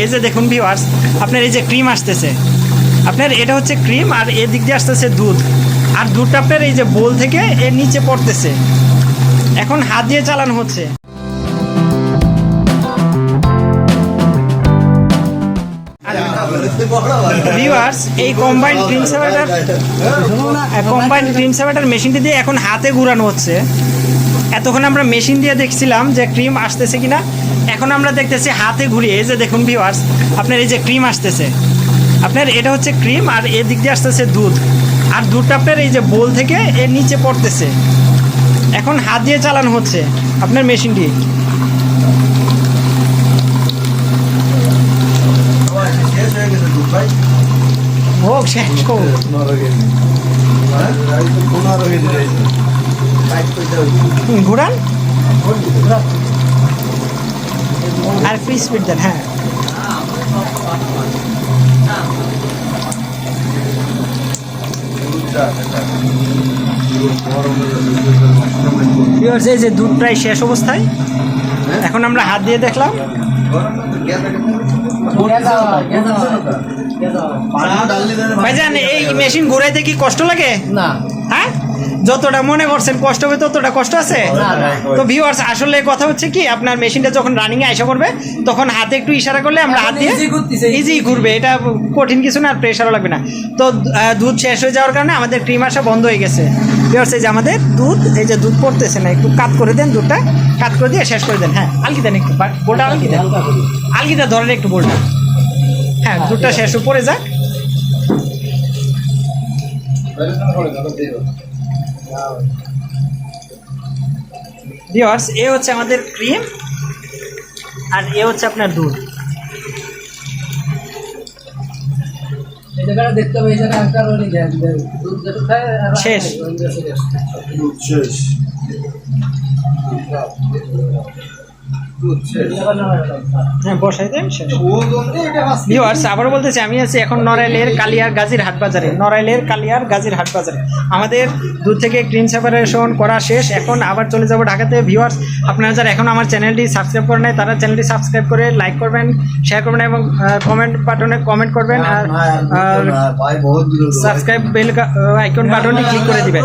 এই যে দেখুন ভিওয়ার্স আপনার এই যে ক্রিম আসতেছে। আপনার এটা হচ্ছে ক্রিম আর এর দিক দিয়ে আসতেছে দুধ। আর দুধটা আপনার এই যে বোল থেকে এর নিচে পড়তেছে। এখন হাত দিয়ে চালানো হচ্ছে। এখন হাতে ঘুরানো হচ্ছে। এতক্ষণ আমরা মেশিন দিয়ে দেখছিলাম যে ক্রিম আসতেছে কিনা। এখন আমরা দেখতেছি হাতে ঘুরিয়ে এই যে দেখুন ভিউয়ার্স আপনার এই যে ক্রিম আসতেছে। আপনার এটা হচ্ছে ক্রিম আর এর দিক দিয়ে আসতেছে দুধ। আর দুধটা আপনার এই যে বোল থেকে এর নিচে পড়তেছে। এখন হাত দিয়ে চালানো হচ্ছে আপনার মেশিনটি হোক শেষ ঘুরান। একটু স্পিড দেন হ্যাঁ এই যে দুধ প্রায় শেষ অবস্থায়। এখন আমরা হাত দিয়ে দেখলাম। ভাইজান এই মেশিন ঘুরাইতে কি কষ্ট লাগে? না। হ্যাঁ? যতটা মনে করছেন কষ্ট হবে ততটা কষ্ট আছে। তো ভিউয়ার্স আসলে কথা হচ্ছে কি আপনার মেশিনটা যখন রানিং এ আসা করবে তখন হাতে একটু ইশারা করলে আমরা হাত দিয়ে ইজি ঘুরবে। এটা কঠিন কিছু না আর প্রেশারও লাগবে না। তো দুধ শেষ হয়ে যাওয়ার কারণে আমাদের ক্রিম আসা বন্ধ হয়ে গেছে। ভিউয়ার্স এই যে আমাদের দুধ এই যে দুধ পড়তেছে না একটু কাট করে দেন দুধটা কাট করে দিয়ে শেষ করে দেন। হ্যাঁ আলগি দেন একটু বোলটা আলগি দেন আলগিটা ধরেন একটু বোলটা। হ্যাঁ দুধটা শেষ পড়ে যাক। ভিওয়ার্স এ হচ্ছে আমাদের ক্রিম আর এ হচ্ছে আপনার দুধ শেষ। শেষ। এবার না হয় বলতেছি আমি আছি এখন নড়াইলের কালিয়ার গাজীর হাট বাজারে নড়াইলের কালিয়ার গাজীর হাট বাজারে আমাদের দূর থেকে ক্রিম সেপারেশন করা শেষ এখন আবার চলে যাব ঢাকাতে। ভিউয়ার্স আপনারা যারা এখন আমার চ্যানেলটি সাবস্ক্রাইব করে নেয় তারা চ্যানেলটি সাবস্ক্রাইব করে লাইক করবেন শেয়ার করবেন এবং কমেন্ট বাটনে কমেন্ট করবেন আর সাবস্ক্রাইব বেল আইকন বাটনটি ক্লিক করে দিবেন।